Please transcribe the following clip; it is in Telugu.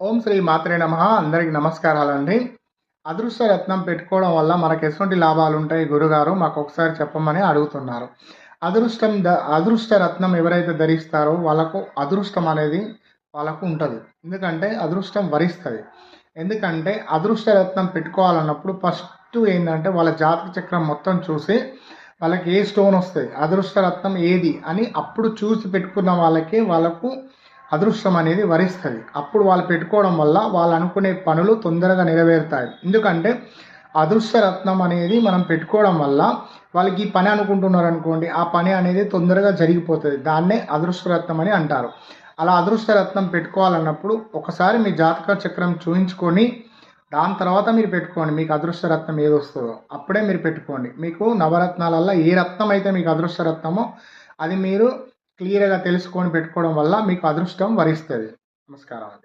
ఓం శ్రీ మాత్రే నమ. అందరికి నమస్కారాలండి. అదృష్ట రత్నం పెట్టుకోవడం వల్ల మనకు ఎటువంటి లాభాలు ఉంటాయి గురుగారు మాకు ఒకసారి చెప్పమని అడుగుతున్నారు. అదృష్టం ద అదృష్ట రత్నం ఎవరైతే ధరిస్తారో వాళ్ళకు అదృష్టం అనేది వాళ్ళకు ఉంటుంది. ఎందుకంటే అదృష్టం వరిస్తుంది. ఎందుకంటే అదృష్ట రత్నం పెట్టుకోవాలన్నప్పుడు ఫస్ట్ ఏంటంటే వాళ్ళ జాతక చక్రం మొత్తం చూసి వాళ్ళకి ఏ స్టోన్ వస్తుంది అదృష్ట రత్నం ఏది? అని అప్పుడు చూసి పెట్టుకున్న వాళ్ళకి వాళ్ళకు అదృష్టం అనేది వరిస్తుంది. అప్పుడు వాళ్ళు పెట్టుకోవడం వల్ల వాళ్ళు అనుకునే పనులు తొందరగా నెరవేరుతాయి. ఎందుకంటే అదృష్ట రత్నం అనేది మనం పెట్టుకోవడం వల్ల వాళ్ళకి ఈ పని అనుకుంటున్నారు అనుకోండి ఆ పని అనేది తొందరగా జరిగిపోతుంది. దాన్నే అదృష్ట రత్నం అని అంటారు. అలా అదృష్ట రత్నం పెట్టుకోవాలన్నప్పుడు ఒకసారి మీ జాతక చక్రం చూయించుకొని దాని తర్వాత మీరు పెట్టుకోండి మీకు అదృష్ట రత్నం ఏది వస్తుందో. అప్పుడే మీరు పెట్టుకోండి. మీకు నవరత్నాలల్లో ఏ రత్నం అయితే మీకు అదృష్ట రత్నమో అది మీరు క్లియర్గా తెలుసుకొని పెట్టుకోవడం వల్ల మీకు అదృష్టం వరిస్తుంది. నమస్కారం అండి.